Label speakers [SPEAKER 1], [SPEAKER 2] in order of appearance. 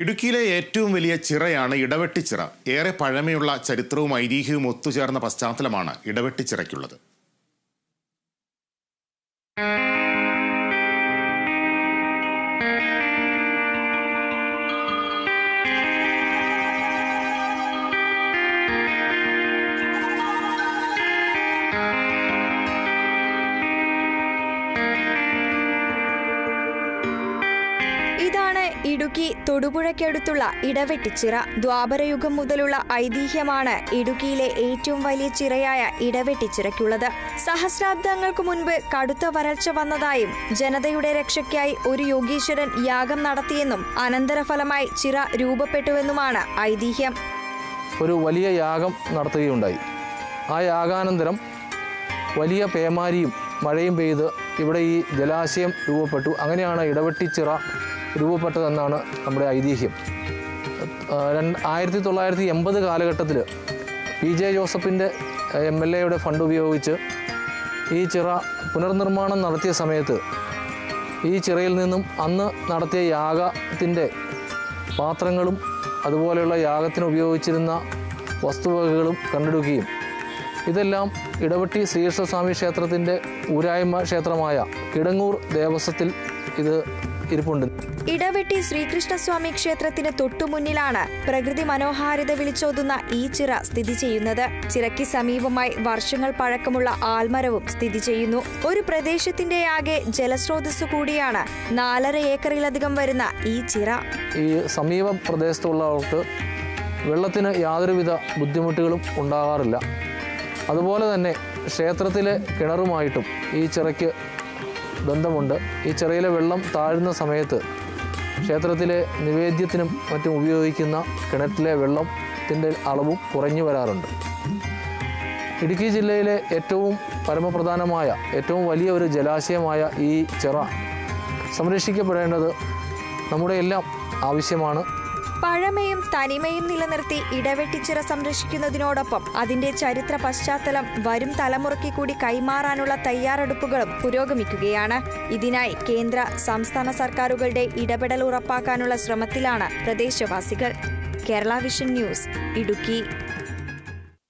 [SPEAKER 1] ഇടുക്കിയിലെ ഏറ്റവും വലിയ ചിറയാണ് ഇടവെട്ടിച്ചിറ. ഏറെ പഴമയുള്ള ചരിത്രവും ഐതിഹ്യവും ഒത്തുചേർന്ന പശ്ചാത്തലമാണ് ഇടവെട്ടിച്ചിറയ്ക്കുള്ളത്.
[SPEAKER 2] ഇതാണ് ഇടുക്കി തൊടുപുഴയ്ക്കടുത്തുള്ള ഇടവെട്ടിച്ചിറ. ദ്വാപരയുഗം മുതലുള്ള ഐതിഹ്യമാണ് ഇടുക്കിയിലെ ഏറ്റവും വലിയ ചിറയായ ഇടവെട്ടിച്ചിറയ്ക്കുള്ളത്. സഹസ്രാബ്ദങ്ങൾക്ക് മുൻപ് കടുത്ത വരൾച്ച വന്നതായും ജനതയുടെ രക്ഷയ്ക്കായി ഒരു യോഗീശ്വരൻ യാഗം നടത്തിയെന്നും അനന്തരഫലമായി ചിറ രൂപപ്പെട്ടുവെന്നുമാണ് ഐതിഹ്യം.
[SPEAKER 3] ഒരു വലിയ യാഗം നടത്തുകയുണ്ടായി. ആ യാഗാനന്തരം വലിയ പേമാരിയും മഴയും പെയ്ത് ഇവിടെ ഈ ജലാശയം രൂപപ്പെട്ടു. അങ്ങനെയാണ് ഇടവെട്ടിച്ചിറ രൂപപ്പെട്ടതെന്നാണ് നമ്മുടെ ഐതിഹ്യം. രണ്ട് ആയിരത്തി തൊള്ളായിരത്തി എൺപത് കാലഘട്ടത്തിൽ പി ജെ ജോസഫിന്റെ എം എൽ എയുടെ ഫണ്ട് ഉപയോഗിച്ച് ഈ ചിറ പുനർനിർമ്മാണം നടത്തിയ സമയത്ത് ഈ ചിറയിൽ നിന്നും അന്ന് നടത്തിയ യാഗത്തിന്റെ പാത്രങ്ങളും അതുപോലെയുള്ള യാഗത്തിന് ഉപയോഗിച്ചിരുന്ന വസ്തുവകകളും കണ്ടെടുക്കുകയും ഇതെല്ലാം ഇടവെട്ടി ശ്രീകൃഷ്ണസ്വാമി ക്ഷേത്രത്തിന്റെ ഊരായ്മ ക്ഷേത്രമായ കിടങ്ങൂർ ദേവസ്വത്തിൽ ഇത് ഇരിപ്പുണ്ട്.
[SPEAKER 2] ഇടവെട്ടി ശ്രീകൃഷ്ണസ്വാമി ക്ഷേത്രത്തിന് തൊട്ടുമുന്നിലാണ് പ്രകൃതി മനോഹാരിത വിളിച്ചോതുന്ന ഈ ചിറ സ്ഥിതി ചെയ്യുന്നത്. ചിറയ്ക്ക് സമീപമായി വർഷങ്ങൾ പഴക്കമുള്ള ആൽമരവും സ്ഥിതി ചെയ്യുന്നു. ഒരു പ്രദേശത്തിന്റെ ആകെ ജലസ്രോതസ് കൂടിയാണ് നാലര ഏക്കറിലധികം വരുന്ന ഈ ചിറ.
[SPEAKER 3] ഈ സമീപ പ്രദേശത്തുള്ളവർക്ക് വെള്ളത്തിന് യാതൊരുവിധ ബുദ്ധിമുട്ടുകളും ഉണ്ടാകാറില്ല. അതുപോലെ തന്നെ ക്ഷേത്രത്തിലെ കിണറുമായിട്ടും ഈ ചിറയ്ക്ക് ബന്ധമുണ്ട്. ഈ ചിറയിലെ വെള്ളം താഴുന്ന സമയത്ത് ക്ഷേത്രത്തിലെ നിവേദ്യത്തിനും മറ്റും ഉപയോഗിക്കുന്ന കിണറ്റിലെ വെള്ളത്തിന്റെ അളവും കുറഞ്ഞു വരാറുണ്ട്. ഇടുക്കി ജില്ലയിലെ ഏറ്റവും പരമപ്രധാനമായ ഏറ്റവും വലിയ ഒരു ജലാശയമായ ഈ ചിറ സംരക്ഷിക്കപ്പെടേണ്ടത് നമ്മുടെ എല്ലാം ആവശ്യമാണ്.
[SPEAKER 2] പഴമയും തനിമയും നിലനിർത്തി ഇടവെട്ടിച്ചിറ സംരക്ഷിക്കുന്നതിനോടൊപ്പം അതിന്റെ ചരിത്ര പശ്ചാത്തലം വരും തലമുറയ്ക്ക് കൂടി കൈമാറാനുള്ള തയ്യാറെടുപ്പുകളും പുരോഗമിക്കുകയാണ്. ഇതിനായി കേന്ദ്ര സംസ്ഥാന സർക്കാരുകളുടെ ഇടപെടൽ ഉറപ്പാക്കാനുള്ള ശ്രമത്തിലാണ് പ്രദേശവാസികൾ. Kerala vision news Idukki.